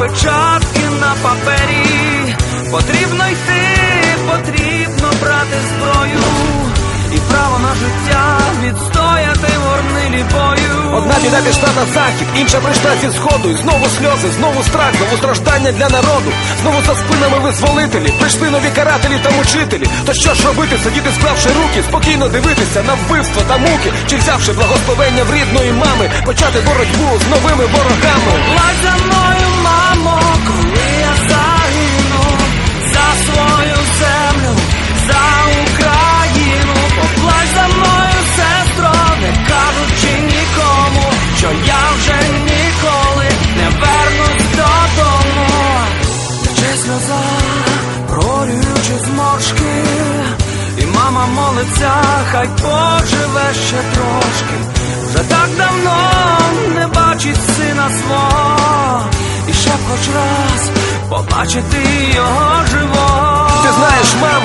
печатки на папері. Потрібно йти, потрібно брати зброю. І право на життя відстояти в горнилі бою. Одна біда пішла на захід, інша прийшла зі сходу. І знову сльози, знову страх, знову страждання для народу. Знову за спинами визволителі, прийшли нові карателі та мучителі. То що ж робити, сидіти, склавши руки, спокійно дивитися на вбивство та муки, чи взявши благословення в рідної мами, почати боротьбу з новими ворогами. Мама хай поживе ще трошки. Вже так давно не бачить сина свого, і ще хоч раз побачити його живого. Ти знаєш, мамо,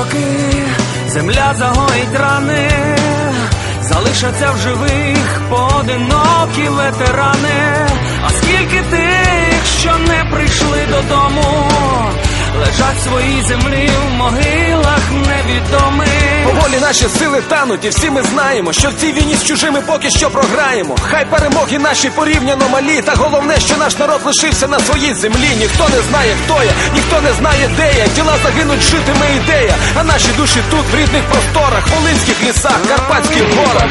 роки, земля загоїть рани, залишаться в живих поодинокі ветерани. А скільки тих, що не прийшли додому, лежать в своїй землі в могилах невідомих. Поволі наші сили тануть, і всі ми знаємо, що в цій війні з чужими поки що програємо. Хай перемоги наші порівняно малі, та головне, що наш народ лишився на своїй землі. Ніхто не знає, хто я, ніхто не знає, де я. Діла загинуть, житиме ідея. А наші душі тут, в рідних просторах, волинських лісах, карпатських горах.